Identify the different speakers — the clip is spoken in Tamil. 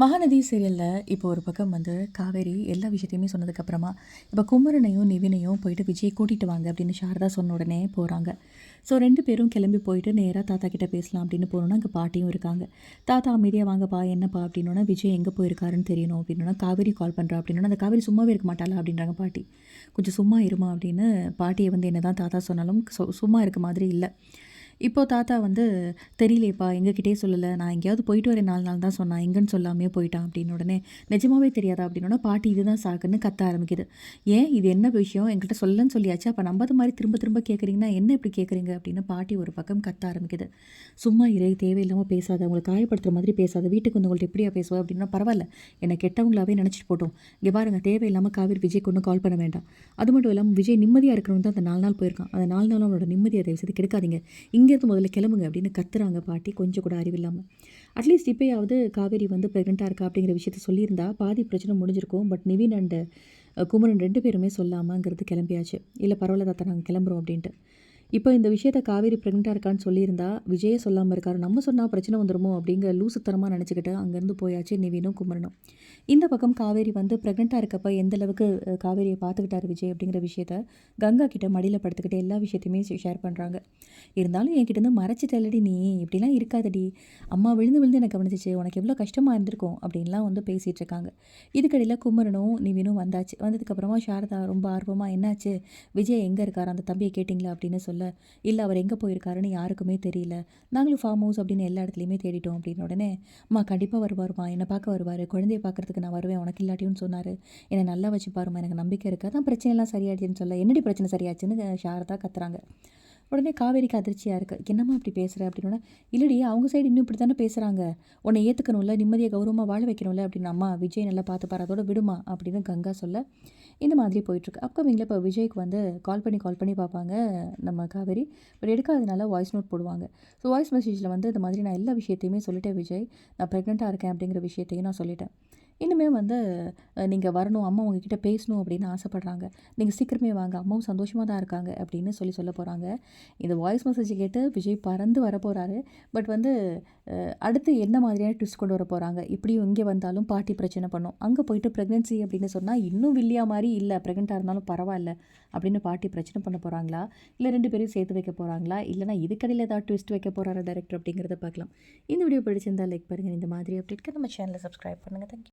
Speaker 1: மகாநதி சீரியலில் இப்போ ஒரு பக்கம் வந்து காவேரி எல்லா விஷயத்தையுமே சொன்னதுக்கப்புறமா இப்போ குமரனையும் நிவினையும் போயிட்டு விஜய் கூட்டிகிட்டு வாங்க அப்படின்னு சாரதா சொன்ன உடனே போகிறாங்க ஸோ ரெண்டு பேரும் கிளம்பி போயிட்டு நேராக தாத்தா கிட்டே பேசலாம் அப்படின்னு போனோன்னா அங்கே பாட்டியும் இருக்காங்க. தாத்தா அமைதியாக வாங்கப்பா என்னப்பா அப்படின்னா விஜய் எங்கே போயிருக்காருன்னு தெரியணும் அப்படின்னா காவேரி கால் பண்ணுறா அப்படின்னா அந்த காவேரி சும்மாவே இருக்க மாட்டாளா அப்படின்றாங்க பாட்டி. கொஞ்சம் சும்மா இருமா அப்படின்னு பாட்டியை வந்து என்ன தான் தாத்தா சொன்னாலும் சும்மா இருக்க மாதிரி இல்லை. இப்போது தாத்தா வந்து தெரியலேப்பா எங்ககிட்டே சொல்லலை. நான் எங்கேயாவது போயிட்டு வரேன் நாலு நாள் தான் சொன்னான். எங்கன்னு சொல்லாமே போயிட்டான் அப்படின்னு உடனே நிஜமாவே தெரியாதா? அப்படின்னா பாட்டி இதுதான் சாக்குன்னு கத்த ஆரம்பிக்குது. ஏன்? இது என்ன விஷயம்? எங்கள்கிட்ட சொல்லன்னு சொல்லியாச்சு. அப்போ நம்பாத மாதிரி திரும்ப திரும்ப கேட்குறீங்கன்னா என்ன இப்படி கேட்குறீங்க அப்படின்னு பாட்டி ஒரு பக்கம் கத்த ஆரம்பிக்குது. சும்மா இறை தேவையில்லாமல் பேசாத. உங்களை காயப்படுத்துகிற மாதிரி பேசாத. வீட்டுக்கு வந்து உங்கள்ட்ட எப்படியா பேசுவோம் அப்படின்னா பரவாயில்ல. என்னை கெட்டவங்களாவே நினச்சிட்டு போட்டோம். இங்கே பாருங்க தேவையில்லாமல் காவிரி விஜய்க்கு ஒன்றும் கால் பண்ண வேண்டாம். அது மட்டும் இல்லாமல் விஜய் நிம்மதியாக இருக்கணும் தான் அந்த நாலு நாள் போயிருக்கான். அந்த நாலு நாளும் அவனோட நிம்மதியை தயவு செய்து கெடுக்காதீங்க. இங்கே இங்கேருந்து முதல்ல கிளம்புங்க அப்படின்னு கத்துறாங்க பாட்டி. கொஞ்சம் கூட அறிவில்லாமல் அட்லீஸ்ட் இப்போயாவது காவேரி வந்து ப்ரெக்னெண்ட்டாக இருக்கா அப்படிங்கிற விஷயத்த சொல்லியிருந்தா பாதி பிரச்சனை முடிஞ்சிருக்கும். பட் நிவின் அண்டு குமரன் ரெண்டு பேருமே சொல்லாமாங்கிறது கிளம்பியாச்சு. இல்லை பரவாயில்ல தாத்தா நாங்கள் கிளம்புறோம் அப்படின்ட்டு. இப்போ இந்த விஷயத்த காவேரி ப்ரெக்னெண்ட்டாக இருக்கான்னு சொல்லியிருந்தா விஜயே சொல்லாமல் இருக்காரு. நம்ம சொன்னால் பிரச்சனை வந்துடுமோ அப்படிங்கிற லூசுத்தனமாக நினச்சிக்கிட்டு அங்கேருந்து போயாச்சு நிவீனும் குமரனும். இந்த பக்கம் காவேரி வந்து ப்ரெக்னெண்ட்டாக இருக்கப்போ எந்த அளவுக்கு காவேரியை பார்த்துக்கிட்டாரு விஜய் அப்படிங்கிற விஷயத்த கங்கா கிட்ட மடியில் படுத்துக்கிட்டு எல்லா விஷயத்தையுமே ஷேர் பண்ணுறாங்க இருந்தாலும் என்கிட்ட மறைச்சி தள்ளடி நீ இப்படிலாம் இருக்காதடி. அம்மா விழுந்து விழுந்து எனக்கு கவனிச்சிச்சு. உனக்கு எவ்வளோ கஷ்டமாக இருந்திருக்கும் அப்படின்லாம் வந்து பேசிகிட்டு இருக்காங்க. இதுக்கடையில் குமரனும் நிவினும் வந்தாச்சு. வந்ததுக்கப்புறமா சாரதா ரொம்ப ஆர்வமாக என்னாச்சு? விஜய் எங்கே இருக்கார்? அந்த தம்பியை கேட்டிங்களா? அப்படின்னு சொல்ல இல்லை அவர் எங்கே போயிருக்காருன்னு யாருக்குமே தெரியல. நாங்களும் ஃபார்ம் ஹவுஸ் அப்படின்னு எல்லா இடத்துலையுமே தேடிட்டோம் அப்படின்னு உடனே அம்மா கண்டிப்பாக வருவாருமா என்னை பார்க்க வருவார். குழந்தைய பார்க்குறதுக்கு நான் வருவேன். உனக்கு இல்லாட்டியும் சொன்னார். என்னை நல்லா வச்சு பாருமா எனக்கு நம்பிக்கை இருக்குது அதான் பிரச்சனைலாம் சரியாச்சுன்னு சொல்ல. என்னடி பிரச்சனை சரியாச்சுன்னு? ஷாரதா கத்துறாங்க. உடனே காவேரிக்கு அதிர்ச்சியாக இருக்குது என்னம்மா இப்படி பேசுகிற அப்படின்னா இல்லடி அவங்க சைடு இன்னும் இப்படி தானே பேசுகிறாங்க உன்னை ஏற்றுக்கணும்ல நிம்மதியாக கௌரவமாக வாழ வைக்கணும்ல அப்படின்னு அம்மா விஜய் நல்லா பார்த்து அதோட விடுமா அப்படின்னு கங்கா சொல்ல. இந்த மாதிரி போயிட்டுருக்கு அப்கமிங்கில் இப்போ விஜய்க்கு வந்து கால் பண்ணி கால் பண்ணி பார்ப்பாங்க நம்ம காவேரி. பட் எடுக்காதனால வாய்ஸ் நோட் போடுவாங்க. ஸோ வாய்ஸ் மெசேஜில் வந்து இந்த மாதிரி நான் எல்லா விஷயத்தையுமே சொல்லிட்டேன் விஜய். நான் ப்ரெக்னெண்ட்டாக இருக்கேன் அப்படிங்கிற விஷயத்தையும் நான் சொல்லிட்டேன். இன்னுமே வந்து நீங்கள் வரணும் அம்மா உங்ககிட்ட பேசணும் அப்படின்னு ஆசைப்பட்றாங்க. நீங்கள் சீக்கிரமே வாங்க அம்மாவும் சந்தோஷமாக தான் இருக்காங்க அப்படின்னு சொல்லி சொல்ல போகிறாங்க இந்த வாய்ஸ் மெசேஜ் கேட்டு விஜய் பறந்து வர போகிறாரு பட் வந்து அடுத்து என்ன மாதிரியான ட்விஸ்ட் கொண்டு வர போகிறாங்க இப்படியும் இங்கே வந்தாலும் பாட்டி பிரச்சனை பண்ணும். அங்கே போயிட்டு ப்ரெக்னென்சி அப்படின்னு சொன்னால் இன்னும் வில்லியா மாதிரி இல்லை ப்ரெக்னெண்ட்டாக இருந்தாலும் பரவாயில்ல அப்படின்னு பாட்டி பிரச்சனை பண்ண போகிறாங்களா இல்லை ரெண்டு பேரும் சேர்த்து வைக்க போகிறாங்களா இல்லைனா இதுக்கடையில் ஏதாவது ட்விஸ்ட் வைக்க போகிறாரா டேரக்டர் அப்படிங்கிறத பார்க்கலாம். இந்த வீடியோ பிடிச்சிருந்தால் லைக் பண்ணுங்கள் இந்த மாதிரி அப்டேட்க்கு நம்ம சேனலை சப்ஸ்கிரைப் பண்ணுங்கள் தேங்க்யூ